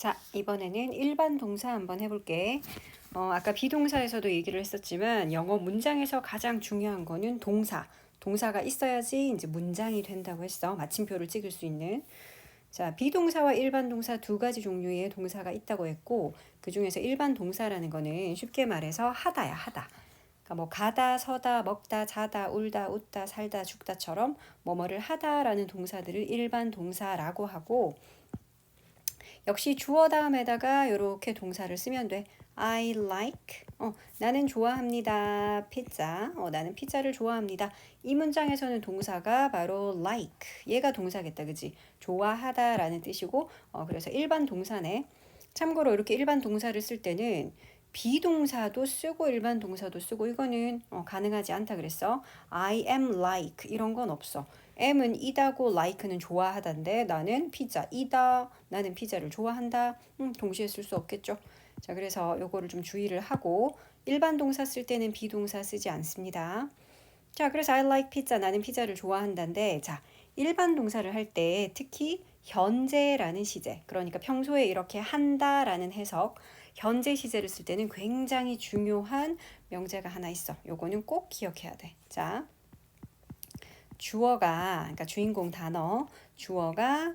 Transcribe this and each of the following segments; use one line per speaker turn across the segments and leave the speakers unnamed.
자, 이번에는 일반 동사 한번 해볼게. 어, 아까 비동사에서도 얘기를 했었지만 영어 문장에서 가장 중요한 거는 동사. 동사가 있어야지 이제 문장이 된다고 했어. 마침표를 찍을 수 있는. 자, 비동사와 일반 동사 두 가지 종류의 동사가 있다고 했고, 그 중에서 일반 동사라는 거는 쉽게 말해서 하다야, 하다. 그러니까 뭐 가다, 서다, 먹다, 자다, 울다, 웃다, 살다, 죽다처럼 뭐뭐를 하다라는 동사들을 일반 동사라고 하고, 역시 주어 다음에다가 이렇게 동사를 쓰면 돼. I like. 어, 나는 좋아합니다. 피자. 어, 나는 피자를 좋아합니다. 이 문장에서는 동사가 바로 like. 얘가 동사겠다. 그지? 좋아하다라는 뜻이고, 어, 그래서 일반 동사네. 참고로 이렇게 일반 동사를 쓸 때는 비동사도 쓰고 일반 동사도 쓰고 이거는 어, 가능하지 않다 그랬어. I am like 이런 건 없어. Am은 이다고 like는 좋아하단데 나는 피자 이다. 나는 피자를 좋아한다. 음, 동시에 쓸 수 없겠죠. 자 그래서 요거를 좀 주의를 하고 일반 동사 쓸 때는 비동사 쓰지 않습니다. 자 그래서 I like pizza. 나는 피자를 좋아한다인데 자 일반 동사를 할 때 특히 현재라는 시제 그러니까 평소에 이렇게 한다라는 해석 현재 시제를 쓸 때는 굉장히 중요한 명제가 하나 있어. 요거는 꼭 기억해야 돼 자 주어가 그러니까 주인공 단어 주어가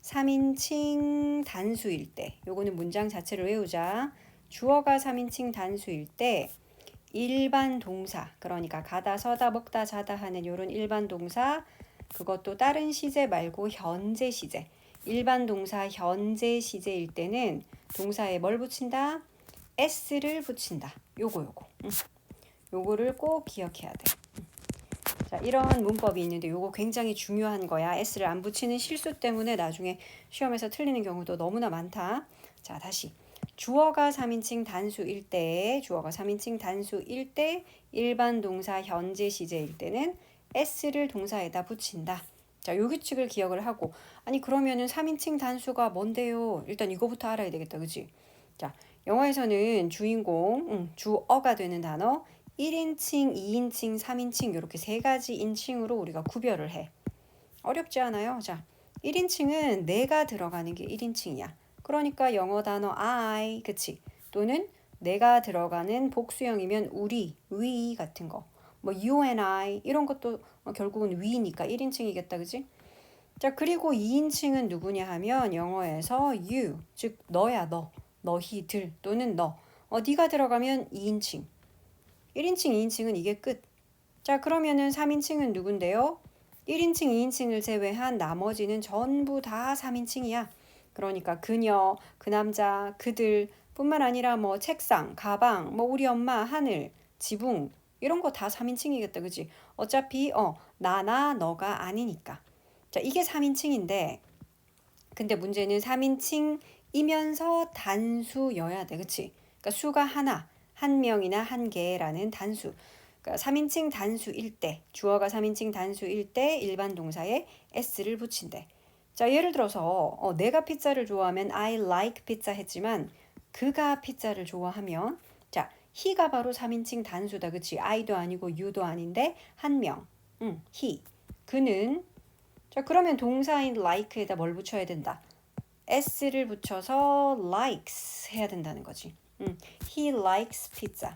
3인칭 단수일 때 요거는 문장 자체를 외우자. 주어가 3인칭 단수일 때 일반 동사 그러니까 가다 서다 먹다 자다 하는 요런 일반 동사 그것도 다른 시제 말고 현재 시제 일반 동사 현재 시제일 때는 동사에 뭘 붙인다? s를 붙인다. 요거 요거. 응. 요거를 꼭 기억해야 돼. 자, 이런 문법이 있는데 이거 굉장히 중요한 거야. s를 안 붙이는 실수 때문에 나중에 시험에서 틀리는 경우도 너무나 많다. 자, 다시. 주어가 3인칭 단수일 때, 주어가 3인칭 단수일 때, 일반 동사 현재 시제일 때는 s를 동사에다 붙인다. 자, 요 규칙을 기억을 하고 아니 그러면은 3인칭 단수가 뭔데요? 일단 이거부터 알아야 되겠다. 그지? 자, 영어에서는 주인공, 응, 주어가 되는 단어 1인칭, 2인칭, 3인칭 이렇게 세 가지 인칭으로 우리가 구별을 해. 어렵지 않아요? 자, 1인칭은 내가 들어가는 게 1인칭이야. 그러니까 영어 단어 I, 그치? 또는 내가 들어가는 복수형이면 우리, we 같은 거. 뭐 you and I 이런 것도 결국은 we니까 1인칭이겠다, 그지? 자, 그리고 2인칭은 누구냐 하면 영어에서 you, 즉 너야, 너. 너희들 또는 너. 어, 네가 들어가면 2인칭. 1인칭, 2인칭은 이게 끝. 자, 그러면은 3인칭은 누군데요? 1인칭, 2인칭을 제외한 나머지는 전부 다 3인칭이야. 그러니까 그녀, 그 남자, 그들 뿐만 아니라 뭐 책상, 가방, 뭐 우리 엄마, 하늘, 지붕 이런 거 다 3인칭이겠다. 그지? 어차피 어, 나나 너가 아니니까. 자, 이게 3인칭인데 근데 문제는 3인칭이면서 단수여야 돼. 그치? 그러니까 수가 하나. 한 명이나 한 개라는 단수. 그러니까 3인칭 단수일 때, 주어가 3인칭 단수일 때 일반 동사에 s를 붙인대. 자, 예를 들어서 어, 내가 피자를 좋아하면 I like pizza 했지만 그가 피자를 좋아하면 자, he가 바로 3인칭 단수다. 그치? I도 아니고 you도 아닌데 한 명. 응, he. 그는 자, 그러면 동사인 like에다 뭘 붙여야 된다? s를 붙여서 likes 해야 된다는 거지. 음, he likes pizza.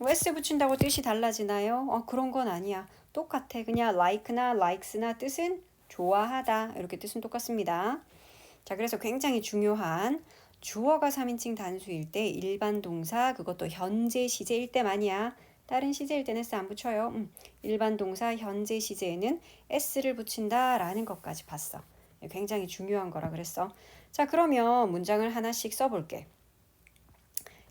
s 붙인다고 뜻이 달라지나요? 어, 그런 건 아니야. 똑같아. 그냥 like나 likes나 뜻은 좋아하다. 이렇게 뜻은 똑같습니다. 자, 그래서 굉장히 중요한 주어가 3인칭 단수일 때 일반 동사 그것도 현재 시제일 때만이야. 다른 시제일 때는 s 안 붙여요. 음, 일반 동사 현재 시제에는 s를 붙인다라는 것까지 봤어. 굉장히 중요한 거라 그랬어. 자, 그러면 문장을 하나씩 써볼게.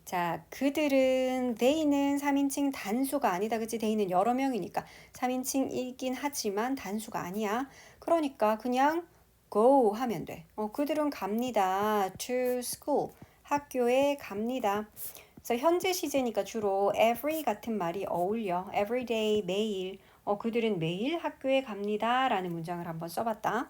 자, 그들은 they는 3인칭 단수가 아니다. 그치? they는 여러 명이니까 3인칭이긴 하지만 단수가 아니야. 그러니까 그냥 go 하면 돼. 어, 그들은 갑니다. to school. 학교에 갑니다. 그래서 현재 시제니까 주로 every 같은 말이 어울려. every day, 매일. 어, 그들은 매일 학교에 갑니다. 라는 문장을 한번 써봤다.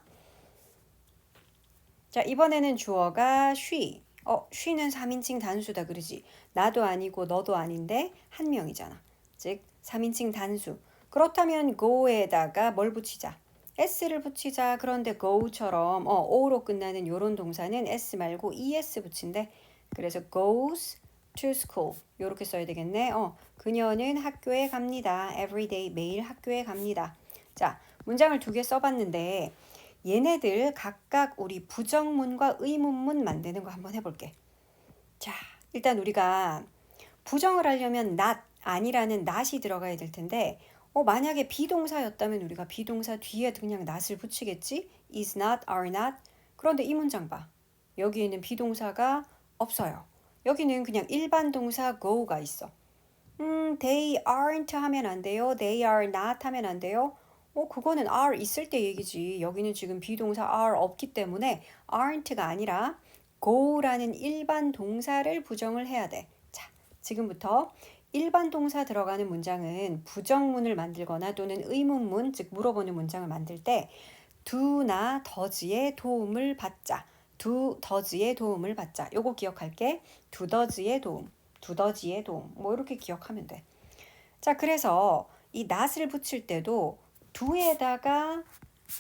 자, 이번에는 주어가 she. 어, 쉬는 3인칭 단수다 그러지. 나도 아니고 너도 아닌데 한 명이잖아. 즉 3인칭 단수. 그렇다면 go에다가 뭘 붙이자? s를 붙이자. 그런데 go처럼 어, o로 끝나는 요런 동사는 s 말고 es 붙인대. 그래서 goes to school. 요렇게 써야 되겠네. 어, 그녀는 학교에 갑니다. every day 매일 학교에 갑니다. 자, 문장을 두 개 써봤는데 얘네들 각각 우리 부정문과 의문문 만드는 거 한번 해볼게. 자, 일단 우리가 부정을 하려면 not 아니라는 not이 들어가야 될 텐데 어, 만약에 비동사였다면 우리가 비동사 뒤에 그냥 not을 붙이겠지? is not, are not. 그런데 이 문장 봐. 여기에는 비동사가 없어요. 여기는 그냥 일반 동사 go가 있어. 음, they aren't 하면 안 돼요. they are not 하면 안 돼요. 어, 그거는 are 있을 때 얘기지. 여기는 지금 비동사 are 없기 때문에 aren't가 아니라 go라는 일반 동사를 부정을 해야 돼. 자, 지금부터 일반 동사 들어가는 문장은 부정문을 만들거나 또는 의문문, 즉 물어보는 문장을 만들 때 do나 does의 도움을 받자. do, does의 도움을 받자. 요거 기억할게. do, does의 도움, do, does의 도움. 뭐 이렇게 기억하면 돼. 자, 그래서 이 not을 붙일 때도 do에다가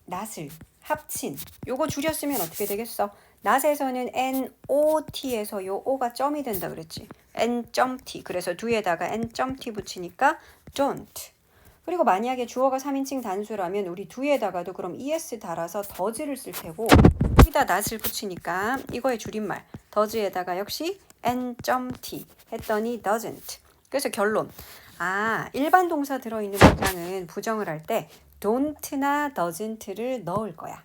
not을 합친. 요거 줄였으면 어떻게 되겠어? not에서는 n-o-t에서 요 o가 점이 된다 그랬지. n.t. 그래서 do에다가 n.t 붙이니까 don't. 그리고 만약에 주어가 3인칭 단수라면 우리 do에다가도 그럼 es 달아서 does를 쓸 테고 여기다 not을 붙이니까 이거의 줄임말 does에다가 역시 n.t 했더니 doesn't. 그래서 결론. 아, 일반 동사 들어있는 문장은 부정을 할때 don't나 doesn't를 넣을 거야.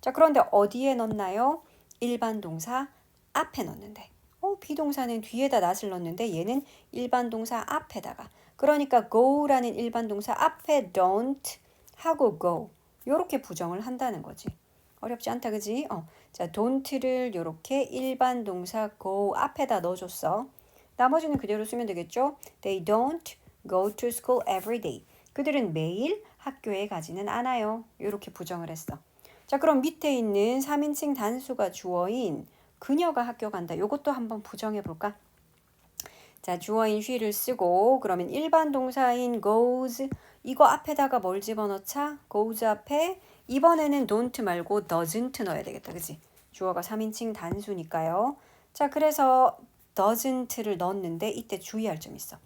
자, 그런데 어디에 넣나요? 일반 동사 앞에 넣는데. 어, 비동사는 뒤에다 not을 넣는데 얘는 일반 동사 앞에다가. 그러니까 go라는 일반 동사 앞에 don't 하고 go. 요렇게 부정을 한다는 거지. 어렵지 않다, 그지? 어. 자, don't를 요렇게 일반 동사 go 앞에다 넣어줬어. 나머지는 그대로 쓰면 되겠죠? They don't go to school every day. 그들은 매일 학교에 가지는 않아요. 이렇게 부정을 했어. 자, 그럼 밑에 있는 3인칭 단수가 주어인 그녀가 학교 간다. 요것도 한번 부정해 볼까? 자, 주어인 she를 쓰고 그러면 일반 동사인 goes 이거 앞에다가 뭘 집어넣자? goes 앞에 이번에는 don't 말고 doesn't 넣어야 되겠다. 그지? 주어가 3인칭 단수니까요. 자, 그래서 doesn't를 넣었는데 이때 주의할 점 있어.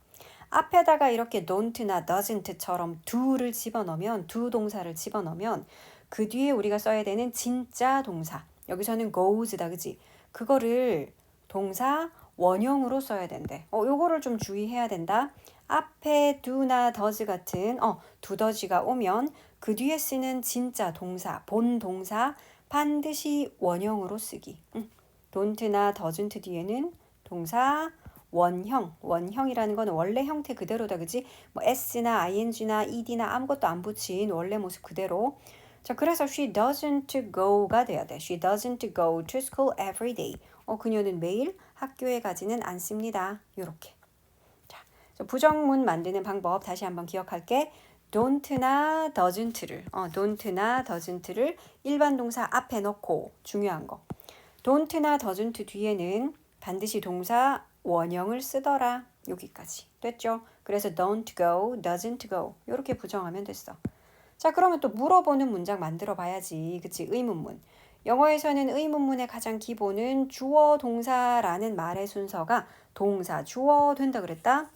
앞에다가 이렇게 don't나 doesn't처럼 do를 집어넣으면 do 동사를 집어넣으면 그 뒤에 우리가 써야 되는 진짜 동사 여기서는 goes다 그지 그거를 동사 원형으로 써야 된대. 어 요거를 좀 주의해야 된다. 앞에 do나 does 같은 어 do does가 오면 그 뒤에 쓰는 진짜 동사 본 동사 반드시 원형으로 쓰기. 응. don't나 doesn't 뒤에는 동사 원형, 원형이라는 거는 원래 형태 그대로다, 그지? 뭐 s나 ing나 ed나 아무것도 안 붙인 원래 모습 그대로. 자, 그래서 she doesn't go가 돼야 돼. She doesn't go to school every day. 어, 그녀는 매일 학교에 가지는 않습니다. 요렇게. 자, 부정문 만드는 방법 다시 한번 기억할게. don't나 doesn't를, 어, don't나 doesn't를 일반 동사 앞에 넣고 중요한 거. don't나 doesn't 뒤에는 반드시 동사 원형을 쓰더라. 여기까지. 됐죠? 그래서 don't go, doesn't go. 이렇게 부정하면 됐어. 자, 그러면 또 물어보는 문장 만들어 봐야지. 그치? 의문문. 영어에서는 의문문의 가장 기본은 주어 동사라는 말의 순서가 동사 주어 된다 그랬다.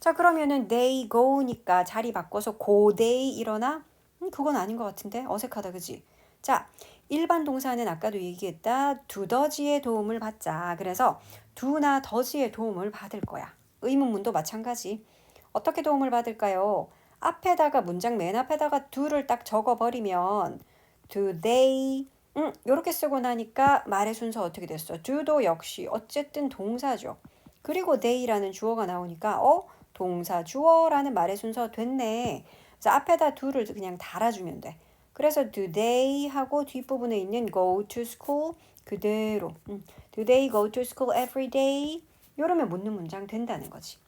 자, 그러면은 they go니까 자리 바꿔서 go they 일어나? 음, 그건 아닌 것 같은데 어색하다, 그지? 자, 일반 동사는 아까도 얘기했다. does의 도움을 받자. 그래서 do나 does의 도움을 받을 거야. 의문문도 마찬가지. 어떻게 도움을 받을까요? 앞에다가 문장 맨 앞에다가 do를 딱 적어버리면 do they 음, 이렇게 쓰고 나니까 말의 순서 어떻게 됐어? do도 역시 어쨌든 동사죠. 그리고 they라는 주어가 나오니까 어 동사 주어라는 말의 순서 됐네. 그래서 앞에다 do를 그냥 달아주면 돼. 그래서 do they 하고 뒷부분에 있는 go to school 그대로 음, do they go to school every day? 이러면 묻는 문장 된다는 거지.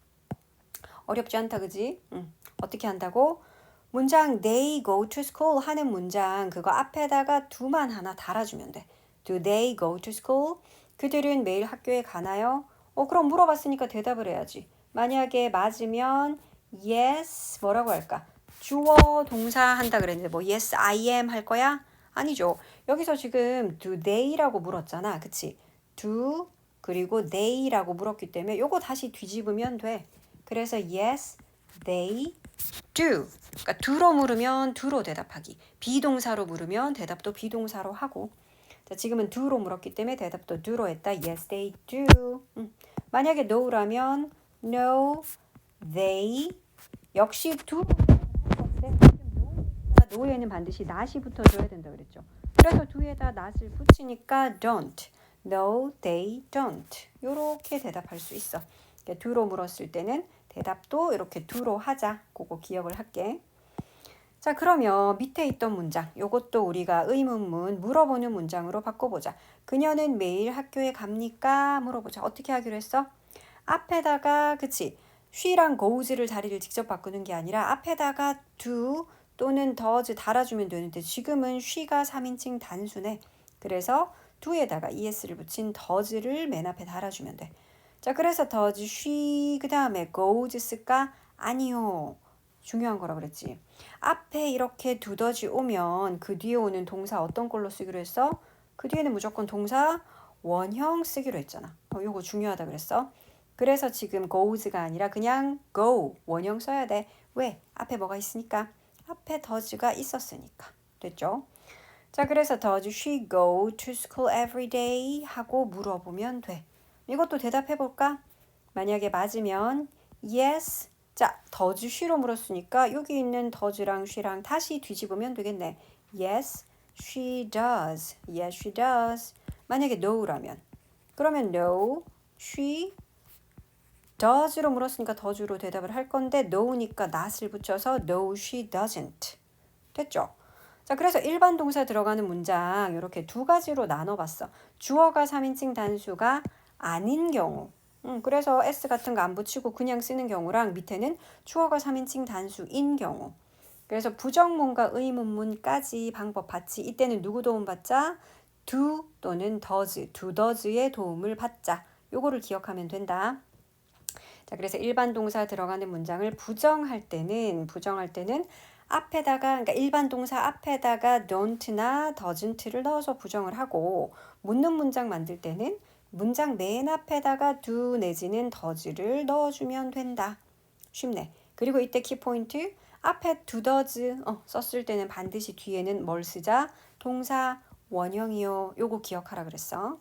어렵지 않다 그지? 음, 어떻게 한다고? 문장 they go to school 하는 문장 그거 앞에다가 do만 하나 달아주면 돼. Do they go to school? 그들은 매일 학교에 가나요? 어 그럼 물어봤으니까 대답을 해야지. 만약에 맞으면 yes 뭐라고 할까? 주어 동사 한다 그랬는데 뭐 yes I am 할 거야? 아니죠. 여기서 지금 do they라고 물었잖아. 그치? do 그리고 they라고 물었기 때문에 요거 다시 뒤집으면 돼. 그래서 yes they do. 그러니까 do로 물으면 do로 대답하기. 비동사로 물으면 대답도 비동사로 하고. 자, 지금은 do로 물었기 때문에 대답도 do로 했다. Yes, they do. 음. 만약에 no라면 no, they 역시 do. No에는 반드시 not이 붙어줘야 된다 그랬죠. 그래서 do에다 not을 붙이니까 don't. No, they don't. 이렇게 대답할 수 있어. do로 물었을 때는 대답도 이렇게 do로 하자. 그거 기억을 할게. 자, 그러면 밑에 있던 문장, 요것도 우리가 의문문 물어보는 문장으로 바꿔보자. 그녀는 매일 학교에 갑니까? 물어보자. 어떻게 하기로 했어? 앞에다가, 그치? she랑 goes를 자리를 직접 바꾸는 게 아니라 앞에다가 do 또는 does 달아주면 되는데 지금은 she가 3인칭 단수네. 그래서 do에다가 es를 붙인 does를 맨 앞에 달아주면 돼. 자, 그래서 does she 그 다음에 goes 쓸까? 아니요. 중요한 거라 그랬지. 앞에 이렇게 두더지 오면 그 뒤에 오는 동사 어떤 걸로 쓰기로 했어? 그 뒤에는 무조건 동사 원형 쓰기로 했잖아. 어, 요거 중요하다 그랬어. 그래서 지금 goes가 아니라 그냥 go 원형 써야 돼. 왜? 앞에 뭐가 있으니까. 앞에 does가 있었으니까. 됐죠? 자, 그래서 does she go to school every day? 하고 물어보면 돼. 이것도 대답해 볼까? 만약에 맞으면 yes 자, 더즈 쉬로 물었으니까 여기 있는 더즈랑 쉬랑 다시 뒤집으면 되겠네. Yes, she does. Yes, she does. 만약에 no라면 그러면 no, she does로 물었으니까 더즈로 대답을 할 건데 no니까 not을 붙여서 no, she doesn't. 됐죠? 자, 그래서 일반 동사 들어가는 문장 이렇게 두 가지로 나눠봤어. 주어가 3인칭 단수가 아닌 경우 음, 그래서 s 같은 거 안 붙이고 그냥 쓰는 경우랑 밑에는 주어가 3인칭 단수인 경우. 그래서 부정문과 의문문까지 방법 받지. 이때는 누구 도움 받자? do 또는 does, do does의 도움을 받자. 요거를 기억하면 된다. 자, 그래서 일반 동사 들어가는 문장을 부정할 때는 부정할 때는 앞에다가 그러니까 일반 동사 앞에다가 don't나 doesn't를 넣어서 부정을 하고 묻는 문장 만들 때는 문장 맨 앞에다가 do 내지는 does를 넣어주면 된다. 쉽네. 그리고 이때 키포인트 앞에 do does 어, 썼을 때는 반드시 뒤에는 뭘 쓰자? 동사 원형이요. 요거 기억하라 그랬어.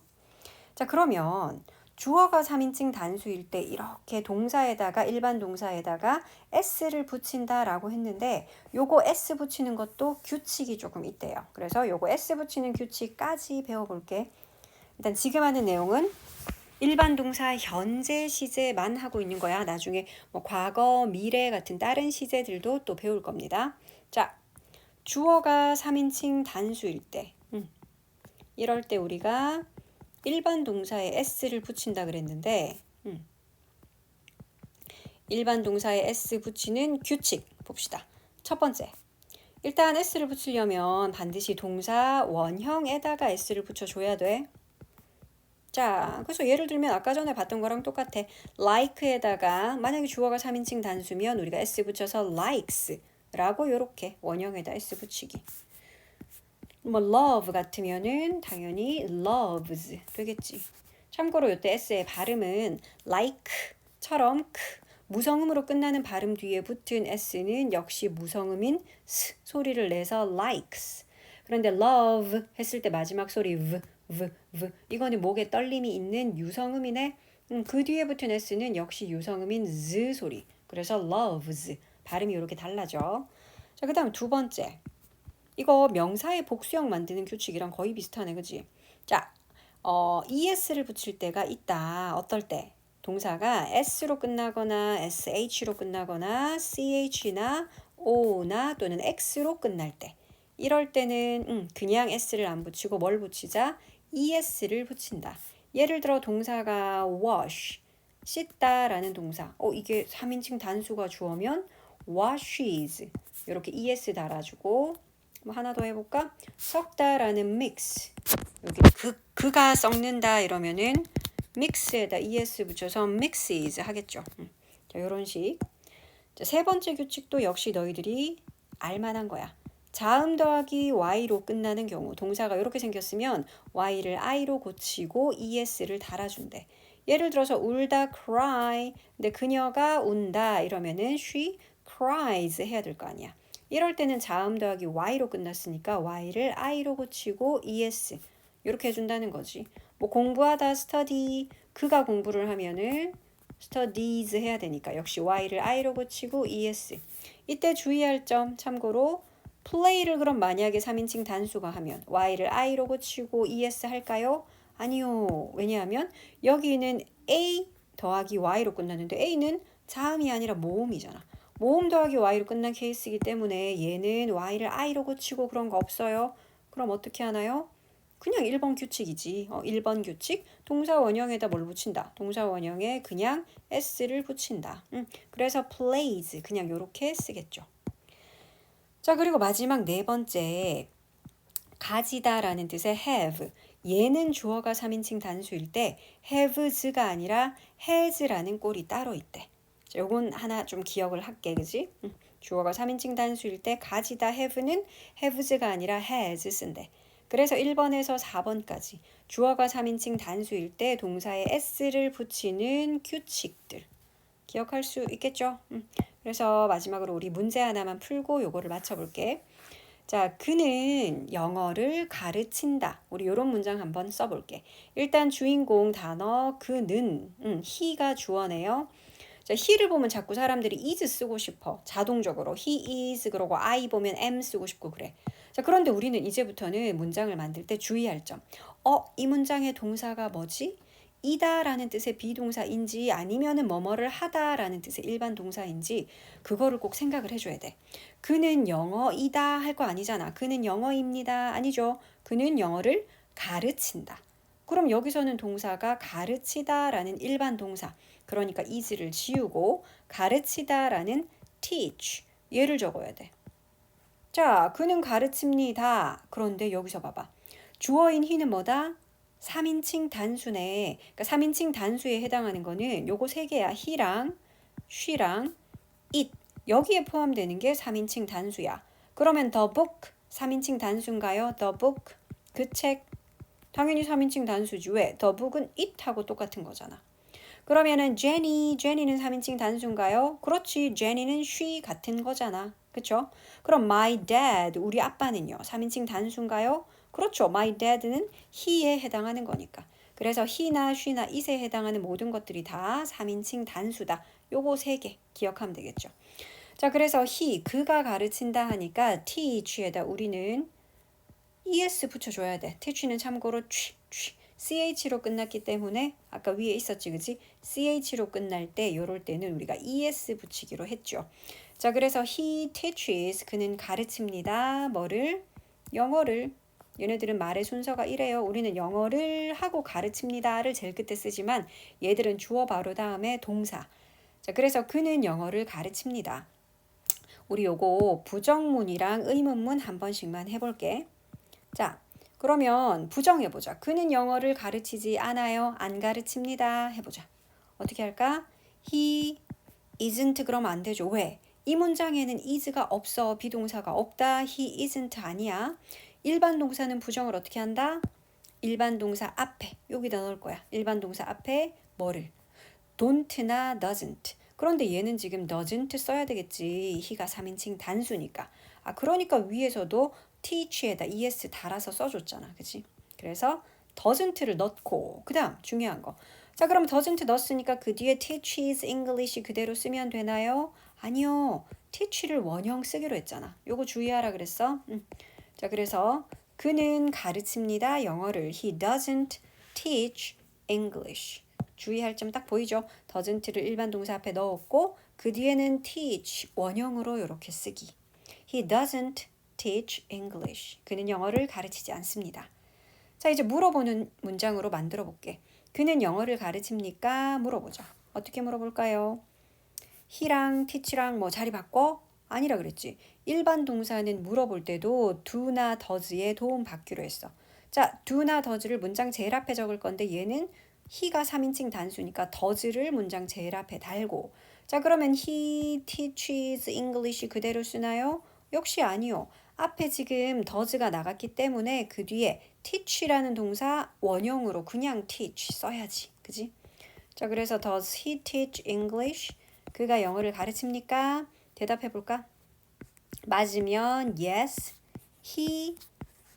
자 그러면 주어가 3인칭 단수일 때 이렇게 동사에다가 일반 동사에다가 s를 붙인다라고 했는데 요거 s 붙이는 것도 규칙이 조금 있대요. 그래서 요거 s 붙이는 규칙까지 배워볼게. 일단 지금 하는 내용은 일반 동사 현재 시제만 하고 있는 거야. 나중에 뭐 과거, 미래 같은 다른 시제들도 또 배울 겁니다. 자, 주어가 3인칭 단수일 때 음, 이럴 때 우리가 일반 동사에 s를 붙인다 그랬는데 음, 일반 동사에 s 붙이는 규칙 봅시다. 첫 번째, 일단 s를 붙이려면 반드시 동사 원형에다가 s를 붙여줘야 돼. 자, 그래서 예를 들면 아까 전에 봤던 거랑 똑같아. like에다가 만약에 주어가 3인칭 단수면 우리가 s 붙여서 likes 라고 요렇게 원형에다 s 붙이기. 뭐 love 같으면은 당연히 loves 되겠지. 참고로 이때 s의 발음은 like처럼 크 무성음으로 끝나는 발음 뒤에 붙은 s는 역시 무성음인 스 소리를 내서 likes. 그런데 love 했을 때 마지막 소리 v v v 이거는 목에 떨림이 있는 유성음이네. 음, 그 뒤에 붙은 s는 역시 유성음인 z 소리. 그래서 loves 발음이 이렇게 달라져. 자, 그다음 두 번째. 이거 명사의 복수형 만드는 규칙이랑 거의 비슷하네, 그지? 자, 어, es를 붙일 때가 있다. 어떨 때? 동사가 s로 끝나거나 sh로 끝나거나 ch나 o나 또는 x로 끝날 때. 이럴 때는 음, 그냥 s를 안 붙이고 뭘 붙이자? es를 붙인다. 예를 들어 동사가 wash, 씻다라는 동사. 어, 이게 3인칭 단수가 주어면 washes. 이렇게 es 달아주고 뭐 하나 더 해볼까? 섞다라는 mix. 여기 그, 그가 썩는다 이러면은 mix에다 es 붙여서 mixes 하겠죠. 음. 자, 요런 식. 자, 세 번째 규칙도 역시 너희들이 알만한 거야. 자음 더하기 y로 끝나는 경우 동사가 이렇게 생겼으면 y를 i로 고치고 es를 달아준대. 예를 들어서 울다 cry. 근데 그녀가 운다 이러면은 she cries 해야 될 거 아니야. 이럴 때는 자음 더하기 y로 끝났으니까 y를 i로 고치고 es 이렇게 해준다는 거지. 뭐 공부하다 study 그가 공부를 하면은 studies 해야 되니까 역시 y를 i로 고치고 es. 이때 주의할 점 참고로 play를 그럼 만약에 3인칭 단수가 하면 y를 i로 고치고 es 할까요? 아니요. 왜냐하면 여기는 a 더하기 y로 끝났는데 a는 자음이 아니라 모음이잖아. 모음 더하기 y로 끝난 케이스이기 때문에 얘는 y를 i로 고치고 그런 거 없어요. 그럼 어떻게 하나요? 그냥 1번 규칙이지. 어, 1번 규칙. 동사 원형에다 뭘 붙인다. 동사 원형에 그냥 s를 붙인다. 음, 그래서 plays 그냥 요렇게 쓰겠죠. 자, 그리고 마지막 네 번째 가지다라는 뜻의 have. 얘는 주어가 3인칭 단수일 때 haves가 아니라 has라는 꼴이 따로 있대. 자, 요건 하나 좀 기억을 할게. 그지? 음, 주어가 3인칭 단수일 때 가지다 have는 haves가 아니라 has 쓴대. 그래서 1번에서 4번까지 주어가 3인칭 단수일 때 동사에 s를 붙이는 규칙들 기억할 수 있겠죠? 음. 그래서 마지막으로 우리 문제 하나만 풀고 요거를 맞춰볼게. 자, 그는 영어를 가르친다. 우리 요런 문장 한번 써볼게. 일단 주인공 단어 그는, 음, he가 주어네요. 자, he를 보면 자꾸 사람들이 is 쓰고 싶어. 자동적으로 he is 그러고 I 보면 am 쓰고 싶고 그래. 자, 그런데 우리는 이제부터는 문장을 만들 때 주의할 점. 어, 이 문장의 동사가 뭐지? 이다라는 뜻의 비동사인지 아니면은 뭐뭐를 하다라는 뜻의 일반 동사인지 그거를 꼭 생각을 해줘야 돼. 그는 영어이다 할 거 아니잖아. 그는 영어입니다. 아니죠. 그는 영어를 가르친다. 그럼 여기서는 동사가 가르치다라는 일반 동사. 그러니까 is를 지우고 가르치다라는 teach 얘를 적어야 돼. 자, 그는 가르칩니다. 그런데 여기서 봐봐. 주어인 he는 뭐다? 3인칭 단수네. 그러니까 3인칭 단수에 해당하는 거는 요거 세 개야. he랑 she랑 it. 여기에 포함되는 게 3인칭 단수야. 그러면 the book 3인칭 단수인가요? the book 그 책. 당연히 3인칭 단수지. 왜? the book은 it하고 똑같은 거잖아. 그러면은 Jenny, Jenny는 3인칭 단수인가요? 그렇지. Jenny는 she 같은 거잖아. 그쵸? 그럼 my dad, 우리 아빠는요. 3인칭 단수인가요? 그렇죠. My dad는 he에 해당하는 거니까. 그래서 he나 she나 it에 해당하는 모든 것들이 다 3인칭 단수다. 요거 세 개 기억하면 되겠죠. 자, 그래서 he, 그가 가르친다 하니까 teach에다 우리는 es 붙여줘야 돼. teach는 참고로 취, 취, ch로 끝났기 때문에 아까 위에 있었지, 그지? ch로 끝날 때 요럴 때는 우리가 es 붙이기로 했죠. 자, 그래서 he teaches, 그는 가르칩니다. 뭐를? 영어를. 얘네들은 말의 순서가 이래요. 우리는 영어를 하고 가르칩니다를 제일 끝에 쓰지만 얘들은 주어 바로 다음에 동사. 자, 그래서 그는 영어를 가르칩니다. 우리 요거 부정문이랑 의문문 한 번씩만 해볼게. 자, 그러면 부정해보자. 그는 영어를 가르치지 않아요. 안 가르칩니다. 해보자. 어떻게 할까? He isn't 그러면 안 되죠. 왜? 이 문장에는 is가 없어. 비동사가 없다. He isn't 아니야. 일반 동사는 부정을 어떻게 한다? 일반 동사 앞에 여기다 넣을 거야. 일반 동사 앞에 뭐를? don't나 doesn't. 그런데 얘는 지금 doesn't 써야 되겠지. he가 3인칭 단수니까. 아 그러니까 위에서도 teach에다 es 달아서 써줬잖아. 그치? 그래서 doesn't를 넣고 그 다음 중요한 거. 자 그럼 doesn't 넣었으니까 그 뒤에 teaches English 그대로 쓰면 되나요? 아니요. teach를 원형 쓰기로 했잖아. 요거 주의하라 그랬어. 음. 자 그래서 그는 가르칩니다. 영어를 he doesn't teach English. 주의할 점 딱 보이죠? doesn't를 일반 동사 앞에 넣었고 그 뒤에는 teach 원형으로 이렇게 쓰기. He doesn't teach English. 그는 영어를 가르치지 않습니다. 자, 이제 물어보는 문장으로 만들어 볼게. 그는 영어를 가르칩니까? 물어보자. 어떻게 물어볼까요? he랑 teach랑 뭐 자리 바꿔? 아니라 그랬지. 일반 동사는 물어볼 때도 do나 does에 도움 받기로 했어. 자, do나 does를 문장 제일 앞에 적을 건데 얘는 he가 3인칭 단수니까 does를 문장 제일 앞에 달고 자, 그러면 he teaches English 그대로 쓰나요? 역시 아니요. 앞에 지금 does가 나갔기 때문에 그 뒤에 teach라는 동사 원형으로 그냥 teach 써야지. 그지? 자, 그래서 does he teach English? 그가 영어를 가르칩니까? 대답해 볼까? 맞으면 yes, he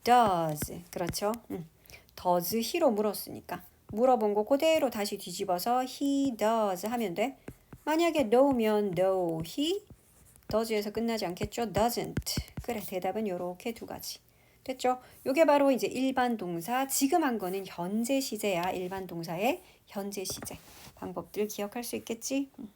does. 그렇죠? 음. does he로 물었으니까 물어본 거 그대로 다시 뒤집어서 he does 하면 돼. 만약에 no면 no, he does에서 끝나지 않겠죠? doesn't. 그래, 대답은 요렇게 두 가지. 됐죠? 요게 바로 이제 일반 동사. 지금 한 거는 현재 시제야. 일반 동사의 현재 시제. 방법들 기억할 수 있겠지? 음.